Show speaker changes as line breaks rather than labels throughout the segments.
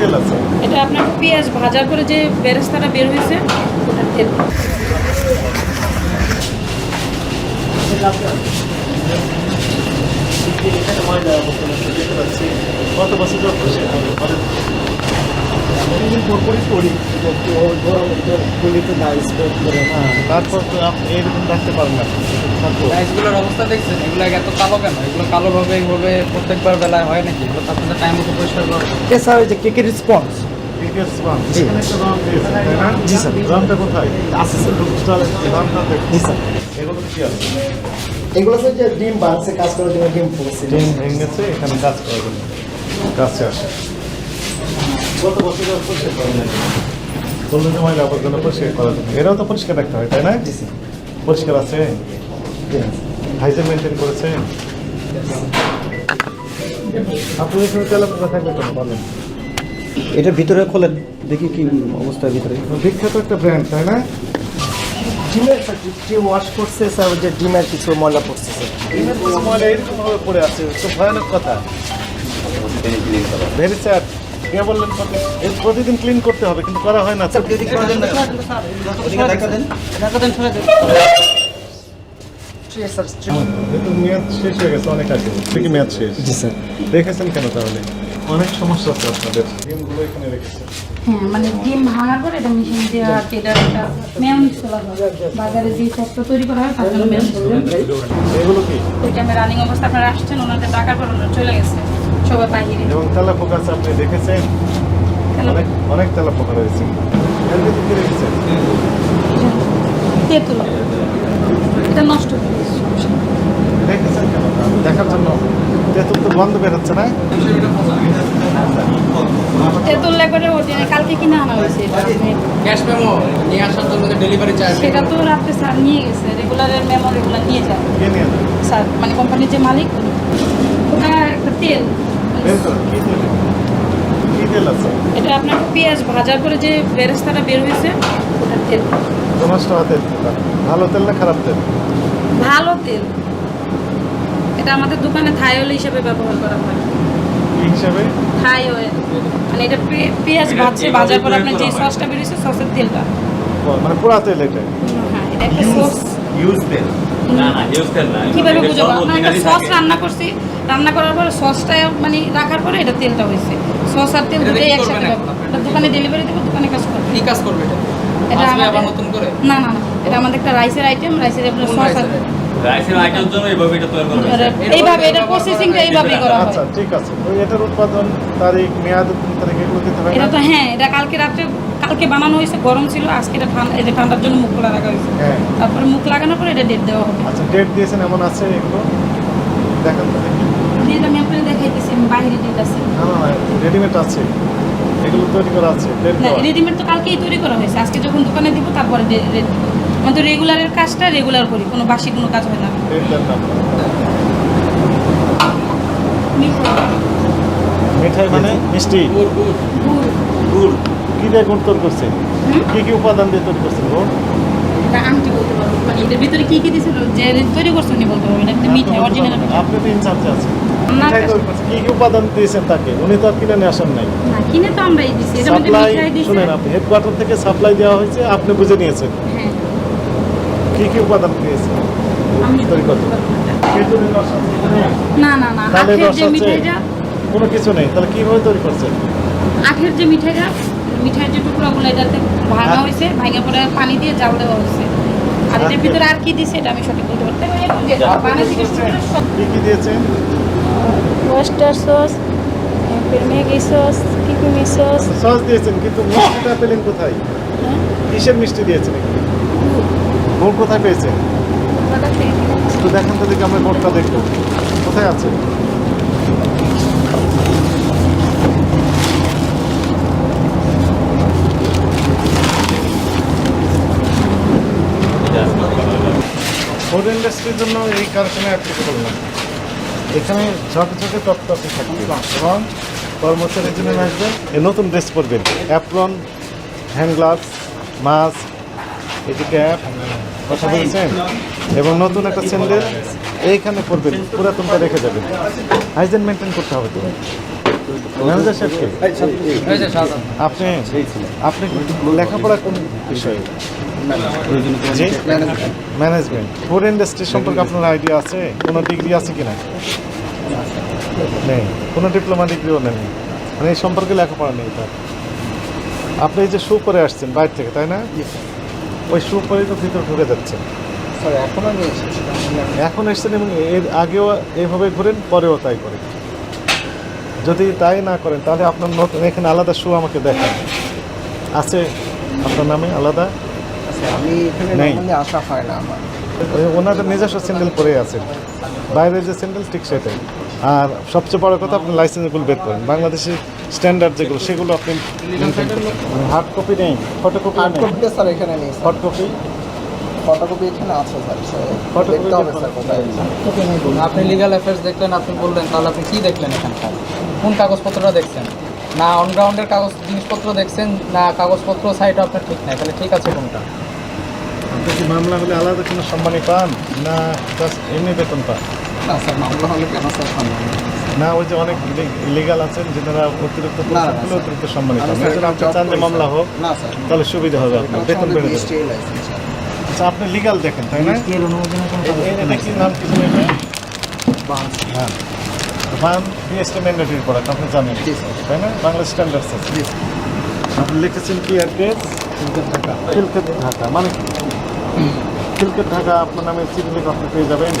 তেল আছে।
এটা আপনার পেঁয়াজ ভাজা করে যে বেরেস্তাটা বের হয়েছে ওটার তেল।
কত বছর ধরে বসে
অনেকদিন পর পরই করি গলিতে না স্প্রেড করে
হ্যাঁ তারপর তো আপনি এরকম রাখতে পারেন না।
অবস্থা দেখছেন? এগুলো এত কালো কেন? এগুলো কালোভাবে এইভাবে প্রত্যেকবার বেলায় হয় নাকি? এগুলো তো আপনাদের টাইম মতো পরিষ্কার করা উচিত।
এছাড়া ওই যে কেকের রেসপন্স জি। স্যার।
এগুলো
স্যার ডিম বানছে কাজ করার জন্য ডিম পড়ছে।
ডিম ভেঙেছে, এখানে কাজ করা জন্য। কাছে আসে। কত বছর পরিষ্কার যে ময়লা আবর্জনা। এরাও তো পরিষ্কার রাখতে হয় তাই না? পরিষ্কার আছে। হাইজেন মেনটেন করেছে? আপনি এখানে তেলা পোকা থাকবে কেন বলেন?
এটা ভিতরে খোলেন দেখি কি অবস্থা ভিতরে।
বিখ্যাত একটা ব্র্যান্ড তাই না?
ডিমের যে ওয়াশ করছে স্যার ওই যে ডিমের কিছু ময়লা পড়ছে
ডিমের কিছু ময়লা পড়ে আছে তো ভয়ানক কথা। ভেরি স্যার কে বললেন এই প্রতিদিন ক্লিন করতে হবে কিন্তু করা হয় না। মেয়াদ শেষ হয়ে গেছে অনেক আগে। থেকে মেয়াদ শেষ।
জি স্যার।
রেখেছেন কেন তাহলে? অনেক সমস্যা আছে আপনাদের। ডিমগুলো এখানে রেখেছেন।
হ্যাঁ মানে ডিম ভাঙার পরে এটা মেশিন দিয়ে আর এটা একটা মেয়নিজ করা বাজারে যে সসটা তৈরি করা হয় তার জন্য মেয়নিজ
এগুলো কি?
ওই টাইমে রানিং অবস্থা আপনারা আসছেন ওনাদের টাকার পর ওনারা চলে গেছে। সবাই বাইরে
এবং তেলা পোকা আপনি দেখেছেন অনেক অনেক রয়েছে। কি রেখেছেন
তেঁতুল। এটা নষ্ট হয়ে
কেন? দেখার জন্য। তেঁতুল তো গন্ধ বেরোচ্ছে না?
তেঁতুল একবারে অরিজিনাল। কালকে কিনে আনা হয়েছে
ক্যাশ মেমো নিয়ে আসার জন্য ডেলিভারি চার্জ।
সেটা তো রাত্রে স্যার নিয়ে গেছে। রেগুলারের মেমো রেগুলার নিয়ে যায়।
যাবে?
স্যার মানে কোম্পানির যে মালিক ওটা একটা তেল। এটা আপনার পেঁয়াজ ভাজা করে যে বেরেস্তাটা বের হয়েছে ওটার তেল।
তোমার ভালো তেল না খারাপ তেল?
ভালো তেল। এটা আমাদের দোকানে থাই অয়েল হিসেবে ব্যবহার করা হয়।
হিসাবে?
থাই অয়েল মানে এটা পেঁয়াজ ভাজছে ভাজার পর আপনার যে সসটা বেরিয়েছে সসের তেলটা।
মানে পুরা তেল এটা?
হ্যাঁ এটা একটা সস।
ইউজ তেল। না না ইউজ তেল না।
কীভাবে বুঝব? আপনার একটা সস রান্না করছি। রান্না করার পরে সসটা মানে রাখার পরে এটা তেলটা হয়েছে। সস আর তেল দুটোই একসাথে এটা দোকানে ডেলিভারি দেবো দোকানে কাজ করবে।
কি কাজ করবে এটা?
এটা
আবার
আমাদের-
নতুন করে?
না না না এটা আমাদের একটা রাইসের আইটেম রাইসের আপনার সস
rice
রাইসের? আইটেম জন্য এইভাবে এটা তৈরি করা হয়েছে।
আর এইভাবে এটা প্রসেসিংটা এইভাবেই করা হয়।
আচ্ছা ঠিক আছে। তো এটার উৎপাদন তারিখ মেয়াদ তারিখ এগুলো দিতে
এটা তো হ্যাঁ এটা কালকে রাত্রে কালকে বানানো হয়েছে গরম ছিল আজকে এটা ঠান্ডা এটা ঠান্ডার জন্য মুখ খোলা রাখা হয়েছে।
হ্যাঁ।
তারপরে মুখ লাগানোর পরে এটা ডেট দেওয়া হবে।
আচ্ছা ডেট দিয়েছেন এমন আছে এগুলো? দেখান দেখি
আমি আপনাকে দেখাইতেছি আমি বাইরে ডেট আছে
না না রেডিমেড আছে। এগুলো তৈরি করা আছে
না রেডিমেড তো কালকেই তৈরি করা হয়েছে। আজকে যখন দোকানে দিব তারপরে আমি তো রেগুলারের কাজটা রেগুলার করি কোনো বাসি কোনো কাজ হয় না। মিঠাই,
মানে মিষ্টি?
গুড়।
কি দিয়ে গুড় তৈরি করছেন কি কি উপাদান দিয়ে তৈরি গুড়
এটা বলতে পারব। মানে এটার ভিতরে কি কি দিয়েছিল যে তৈরি করছে উনি বলতে পারবেন এটা মিঠাই অরিজিনাল
আপনি তো ইনচার্জে আছেন। কি কি উপাদান দিয়েছেন তাকে? উনি তো আর কিনে নিয়ে আসেন নাই।
কিনে তো আমরাই দিছি
সাপ্লাই শুনেন আপনি হেডকোয়ার্টার থেকে সাপ্লাই দেওয়া হয়েছে আপনি বুঝে নিয়েছেন।
হ্যাঁ।
কি কি উপাদান?
না না না? মিঠাইটা।
কোনো কিছু নেই তাহলে কীভাবে তৈরি করছেন?
আখের যে মিঠাইটা মিঠাইয়ের যে টুকরাগুলো এটাতে ভাঙা হয়েছে ভাঙা পরে পানি দিয়ে জাল দেওয়া হয়েছে। আর এটার ভিতরে আর কি দিছে এটা আমি সঠিক বলতে পারতে বানাই থেকে শুরু করে সব
কি কি দিয়েছেন?
ওয়েস্টার সস এরপর ম্যাগি সস কিকুমি সস। আচ্ছা,
সস দিয়েছেন কিন্তু মিষ্টিটা পেলেন কোথায়? হ্যাঁ? কিসের মিষ্টি দিয়েছেন? গুড়। কোথায় পেয়েছেন? তো দেখেন তো দেখি আমরা গুড়টা দেখব। কোথায় আছে? ফুড ইন্ডাস্ট্রির জন্য এই কারখানায় অ্যাপ্লিকেবল না এখানে ঝকে তত্ত্বাতে থাকবে। এবং কর্মচারী জন্য আসবে। নতুন ড্রেস পরবেন। অ্যাপ্রন হ্যান্ড গ্লাভস মাস্ক এটি ক্যাপ কথা বলছেন? এবং নতুন একটা স্যান্ডেল এইখানে পরবেন পুরাতনটা রেখে যাবেন। হাইজেন মেনটেন করতে হবে তো। ম্যানেজার সাহেবকে
এই
আপনি আপনি লেখাপড়া কোন বিষয়ে? ম্যানেজমেন্ট। ফুড ইন্ডাস্ট্রি সম্পর্কে আপনার আইডিয়া আছে? কোনো ডিগ্রি আছে কিনা? নেই। কোনো ডিপ্লোমা ডিগ্রিও নেই। মানে এই সম্পর্কে লেখাপড়া নেই তার। আপনি এই যে শু করে আসছেন বাইরে থেকে তাই না? ওই শু পরেই তো ভিতরে ঢুকে যাচ্ছে
স্যার এখন
এসছেন এবং এর আগেও এইভাবে ঘুরেন পরেও তাই করেন। যদি তাই না করেন তাহলে আপনার নতুন এখানে আলাদা শু আমাকে দেখান। আছে আপনার নামে আলাদা?
আচ্ছা, আমি এখানে। আসা হয় না আমার।
ওই ওনাদের নিজস্ব স্যান্ডেল পরে আছেন বাইরের যে স্যান্ডেল ঠিক সেটাই। আর সবচেয়ে বড় কথা আপনি লাইসেন্সগুলো বের করেন। বাংলাদেশি স্ট্যান্ডার্ড যেগুলো সেগুলো আপনি হার্ড কপি নেই ফটোকপি
হার্ড
নেই।
কপিটা স্যার এখানে নেই
হট কপি
ফটোকপি এখানে আছে স্যার
আপনি লিগাল অ্যাফেয়ার্স দেখলেন আপনি বললেন তাহলে আপনি কি দেখলেন এখানকার? কোন কাগজপত্রটা দেখছেন? না অনগ্রাউন্ডের কাগজ জিনিসপত্র দেখছেন না কাগজপত্র সাইডও আপনার ঠিক নাই তাহলে ঠিক আছে কোনটা?
আপনি কি মামলা হলে আলাদা কোনো সম্মানী পান? না জাস্ট এমনি বেতন পান?
না স্যার মামলা হলে কেন স্যার সম্মান?
না ওই যে অনেক ইলিগাল আছেন যেনারা অতিরিক্ত। অতিরিক্ত সম্মানী পান।
আমি
আপনি চান যে মামলা হোক তাহলে সুবিধা হবে আপনার বেতন বেড়ে যাবে। আচ্ছা আপনি লিগাল দেখেন তাই না? এটা কি নাম কি জানি এটা? ভান বিএসটি ম্যান্ডেটরি প্রোডাক্ট আপনি জানেন। তাই না? বাংলা স্ট্যান্ডার্ডস আছে। আপনি লিখেছেন কি অ্যাড্রেস ঢাকা। খিলকেট ঢাকা মানে কি? খিলকেট ঢাকা আপনার নামে লিখে আপনি পেয়ে যাবেন।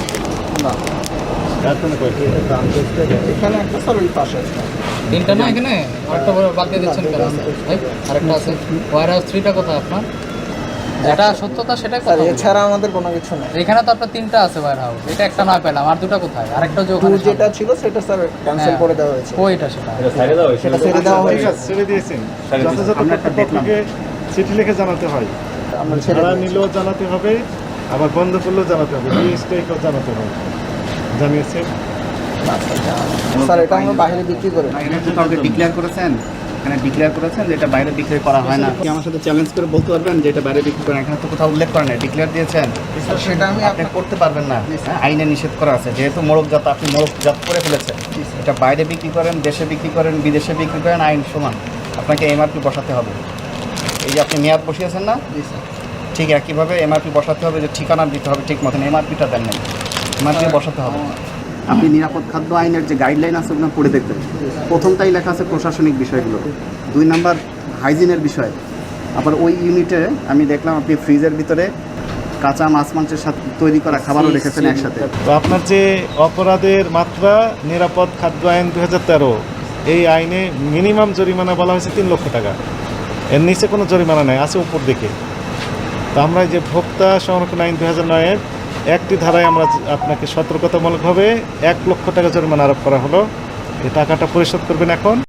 না।
এখন কই?
এখানে একটা স্যার ওই পাশে
তিনটা না? এখানে? আরেকটা বড় বাদ দিয়ে দিচ্ছেন কেন? আরেকটা আছে। ওয়ার হাউস থ্রিটা কোথায় আপনার? যেটা সত্যতা সেটাই কথা
এছাড়া আমাদের কোনো কিছু নেই।
এখানে তো আপনার তিনটা আছে ওয়ার হাউস এটা একটা না পেলাম। আর দুটো কোথায়? আরেকটা যে ওখানে
যেটা ছিল সেটা স্যার ক্যান্সেল। করে দেওয়া হয়েছে।
ওইটা সেটা।
এটা সাইডে দাও
সেটা ছেড়ে দেওয়া হয়েছে।
ছেড়ে দিয়েছেন।
ছেড়ে দিয়েছি।
যথাযথ কর্তৃপক্ষকে চিঠি লিখে জানাতে হয়।
আমরা ছেড়ে
নিলেও জানাতে হবে আবার বন্ধ করলেও জানাতে হবে। বিএসটিকেও জানাতে হবে। জানিয়েছেন?
স্যার, এটা আমরা বাইরে বিক্রি করি
ডিক্লেয়ার করেছেন এখানে ডিক্লেয়ার করেছেন যে এটা বাইরে বিক্রি করা হয় না। কি আমার সাথে চ্যালেঞ্জ করে বলতে পারবেন যে এটা বাইরে বিক্রি করেন এখানে তো কোথাও উল্লেখ করেন ডিক্লেয়ার দিয়েছেন।
সেটা আমি
আপনি করতে পারবেন না। আইনে নিষেধ করা আছে। যেহেতু মোড়কজাত আপনি মোড়কজাত করে ফেলেছেন। এটা বাইরে বিক্রি করেন দেশে বিক্রি করেন বিদেশে বিক্রি করেন আইন সমান। আপনাকে এমআরপি বসাতে হবে। এই যে আপনি মেয়াদ বসিয়েছেন না? ঠিক একইভাবে এমআরপি বসাতে হবে যে ঠিকানা দিতে হবে ঠিক মতন এমআরপিটা দেন নাই। এমআরপি বসাতে হবে। আপনি নিরাপদ খাদ্য আইনের যে গাইডলাইন আছে ওগুলো পড়ে দেখবেন। প্রথমটাই লেখা আছে প্রশাসনিক বিষয়গুলো। দুই নাম্বার হাইজিনের বিষয়। আবার ওই ইউনিটে আমি দেখলাম আপনি ফ্রিজের ভিতরে কাঁচা মাছ মাংসের সাথে তৈরি করা খাবারও রেখেছেন একসাথে।
তো আপনার যে অপরাধের মাত্রা নিরাপদ খাদ্য আইন দু তেরো এই আইনে মিনিমাম জরিমানা বলা হয়েছে তিন লক্ষ টাকা। এর নিচে কোনো জরিমানা নেই আছে উপর দিকে। তো আমরা এই যে ভোক্তা সংরক্ষণ আইন দু হাজার নয়ের একটি ধারায় আমরা আপনাকে সতর্কতামূলকভাবে এক লক্ষ টাকা জরিমানা আরোপ করা হলো। এই টাকাটা পরিশোধ করবেন এখন।